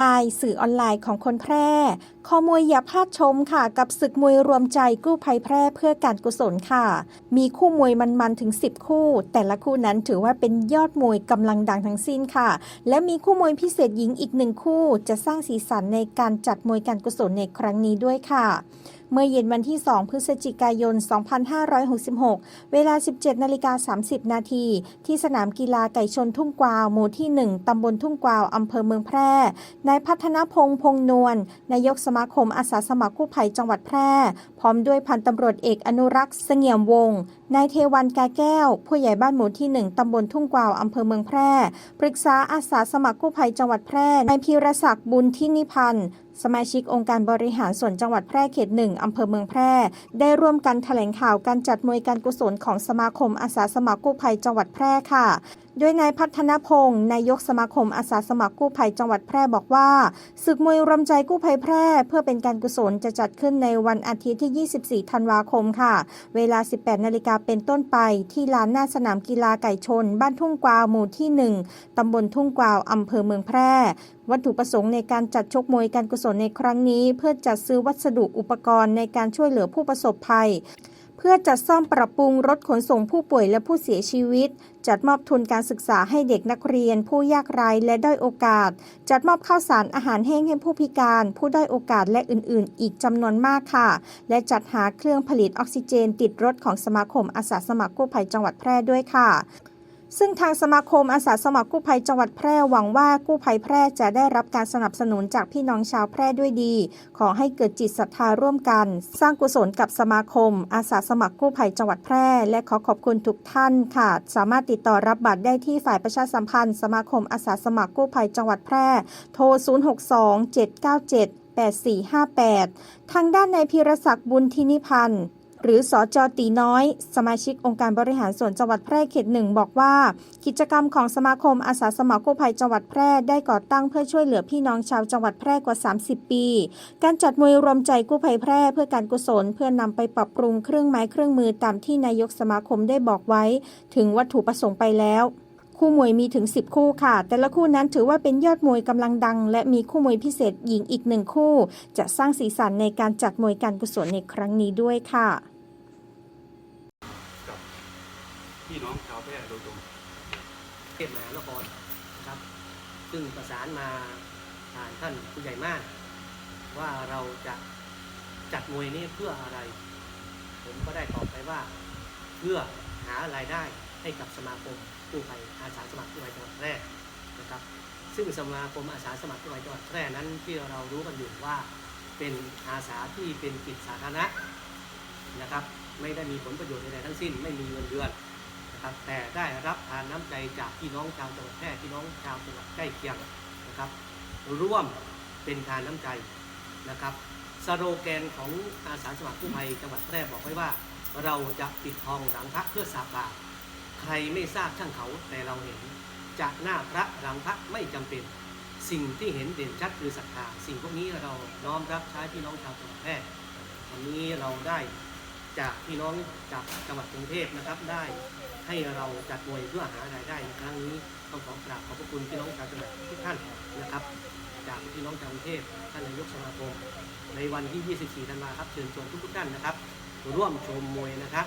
ไอสื่อออนไลน์ของคนแพร่ คอมวยอย่าพลาดชมค่ะ กับศึกมวยรวมใจกู้ภัยแพร่เพื่อการกุศลค่ะ มีคู่มวยมันๆถึง 10 คู่ แต่ละคู่นั้นถือว่าเป็นยอดมวยกำลังดังทั้งสิ้นค่ะ และมีคู่มวยพิเศษหญิงอีกหนึ่งคู่ จะสร้างสีสันในการจัดมวยการกุศลในครั้งนี้ด้วยค่ะ เมื่อเย็นวันที่ 2 พฤศจิกายน 2566 เวลา 17นาฬิกา30 นาทีที่สนามกีฬาไก่ชนทุ่งกวาวหมู่ที่ 1 ตำบลทุ่งกวาวอำเภอเมืองแพร่นายพัฒนพงษ์พงนวลนายกสมาคมอาสาสมัครกู้ภัยจังหวัดแพร่ พร้อมด้วยพันตำรวจเอกอนุรักษ์เสงี่ยมวงศ์ นายเทวันกาแก้ว ผู้ใหญ่บ้านหมู่ที่ 1 ตำบลทุ่งกวาว อำเภอเมืองแพร่ ปรึกษาอาสาสมัครกู้ภัยจังหวัดแพร่ นายพีรศักดิ์บุญทินิพันธ์สมาชิกองค์การบริหารส่วนจังหวัดแพร่เขตหนึ่งอำเภอเมืองแพร่ ได้ร่วมกันแถลงข่าวการจัดมวยการกุศลของสมาคมอาสาสมัครกู้ภัยจังหวัดแพร่ค่ะ โดยนายพัฒนพงศ์นายกสมาคมอาสาสมัครกู้ภัยจังหวัดแพร่บอกว่าศึกมวยรวมใจกู้ภัยแพร่ เพื่อเป็นการกุศลจะจัดขึ้นในวันอาทิตย์ที่ 24 ธันวาคมค่ะ เวลา 18 นาฬิกาเป็นต้นไป ที่ลานหน้าสนามกีฬาไก่ชน บ้านทุ่งกวาวหมู่ที่ 1 ตำบลทุ่งกวาวอำเภอเมืองแพร่วัตถุประสงค์ในการจัดชกมวยการกุศลในครั้งนี้ เพื่อจัดซื้อวัสดุอุปกรณ์ในการช่วยเหลือผู้ประสบภัย เพื่อจัดซ่อมปรับปรุงรถขนส่งผู้ป่วยและผู้เสียชีวิต จัดมอบทุนการศึกษาให้เด็กนักเรียน ผู้ยากไร้และด้อยโอกาส จัดมอบข้าวสารอาหารแห้งให้ผู้พิการ ผู้ด้อยโอกาสและอื่น ๆ อีกจำนวนมากค่ะ และจัดหาเครื่องผลิตออกซิเจน ติดรถของสมาคมอาสาสมัครกู้ภัยจังหวัดแพร่ด้วยค่ะ ซึ่งทางสมาคมอาสาสมัครกู้ภัยจังหวัดแพร่หวังว่ากู้ภัยแพร่จะได้รับการสนับสนุนจากพี่น้องชาวแพร่ด้วยดี ขอให้เกิดจิตศรัทธาร่วมกัน สร้างกุศลกับสมาคม อาสาสมัครกู้ภัยจังหวัดแพร่ และขอขอบคุณทุกท่านค่ะ สามารถติดต่อรับบัตรได้ที่ฝ่ายประชาสัมพันธ์ สมาคมอาสาสมัครกู้ภัยจังหวัดแพร่ โทร 062 797 8458 ทางด้านนายพีรศักดิ์บุญทินิพันธ์ หรือสอจอตีน้อย สมาชิกองค์การบริหารส่วนจังหวัดแพร่เขตหนึ่งบอกว่า กิจกรรมของสมาคมอาสาสมัครกู้ภัยจังหวัดแพร่ได้ก่อตั้งเพื่อช่วยเหลือพี่น้องชาวจังหวัดแพร่กว่า 30 ปี การจัดมวยรวมใจกู้ภัยแพร่เพื่อการกุศล เพื่อนำไปปรับปรุงเครื่องไม้เครื่องมือตามที่นายกสมาคมได้บอกไว้ ถึงวัตถุประสงค์ไปแล้วคู่มวยมีถึง 10 คู่ค่ะ แต่ละคู่นั้นถือว่าเป็นยอดมวยกำลังดัง และมีคู่มวยพิเศษหญิงอีกหนึ่งคู่ จะสร้างสีสันในการจัดมวยการกุศลในครั้งนี้ด้วยค่ะ กับ พี่น้องชาวแพร่โดยตรงเทพมหานครนะครับ ซึ่งประสานมาผ่านท่านผู้ใหญ่มาก ว่าเราจะจัดมวยนี้เพื่ออะไร ผมก็ได้ตอบไปว่า เพื่อหารายได้ให้กับสมาคมกู้ภัยอาสาสมัครกู้ภัยจังหวัดแพร่นะครับ ซึ่งสมาคมอาสาสมัครกู้ภัยจังหวัดแพร่นั้นที่เรารู้กันอยู่ว่าเป็นอาสาที่เป็นกิจสาธารณะนะครับ ไม่ได้มีผลประโยชน์ใดๆทั้งสิ้น ไม่มีเงินเดือน นะครับแต่ได้รับทานน้ำใจจากพี่น้องชาวจังหวัดแพร่พี่น้องชาวจังหวัดใกล้เคียงนะครับ ร่วมเป็นทานน้ำใจนะครับสโลแกนของอาสาสมัครกู้ภัยจังหวัดแพร่บอกไว้ว่า เราจะปิดทองหลังพระเพื่อสาบาตใครไม่ทราบช่างเขาแต่เราเห็นจะหน้าพระหลังพระไม่จำเป็น สิ่งที่เห็นเด่นชัดคือศรัทธาสิ่งพวกนี้เราน้อมรับใช้พี่น้องชาวจังหวัดแพร่วันนี้เราได้ จากพี่น้องจากจังหวัดกรุงเทพนะครับ ได้ให้เราจัดมวยเพื่อหารายได้ในครั้งนี้ต้องขอกราบขอบพระคุณพี่น้องชาวจังหวัดทุกท่านนะครับ จากพี่น้องชาวกรุงเทพท่านนายกสมาคมในวันที่ 24 ธันวาครับเชิญชวนทุกท่านนะครับ ร่วมชมมวยนะครับ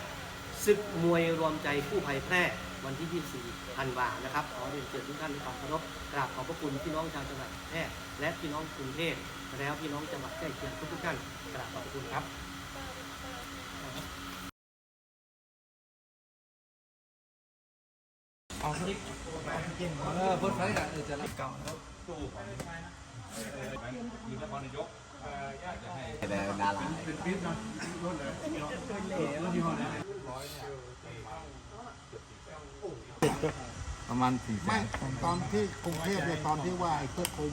ศึกมวยรวมใจกู้ภัยแพร่วันที่ 24 ธันวานะครับขอเรียนเชิญทุกท่านในความเคารพกราบขอบพระคุณพี่น้องชาวจังหวัดแพร่และพี่น้องกรุงเทพแล้วพี่น้องจังหวัดใกล้เคียงทุกท่านกราบขอบพระคุณครับ เอาคลิปเอาคลิปเออพ่นไฟกันเออจะรับเก่าแล้วตู้ของอยู่นครนายกจะให้ดาราเป็นปี๊บนะรุ่นเลยรุ่นยี่ห้อไหนประมาณสี่แสนตอนที่กรุงเทพเนี่ยตอนที่ว่าไอ้เพื่อโควิด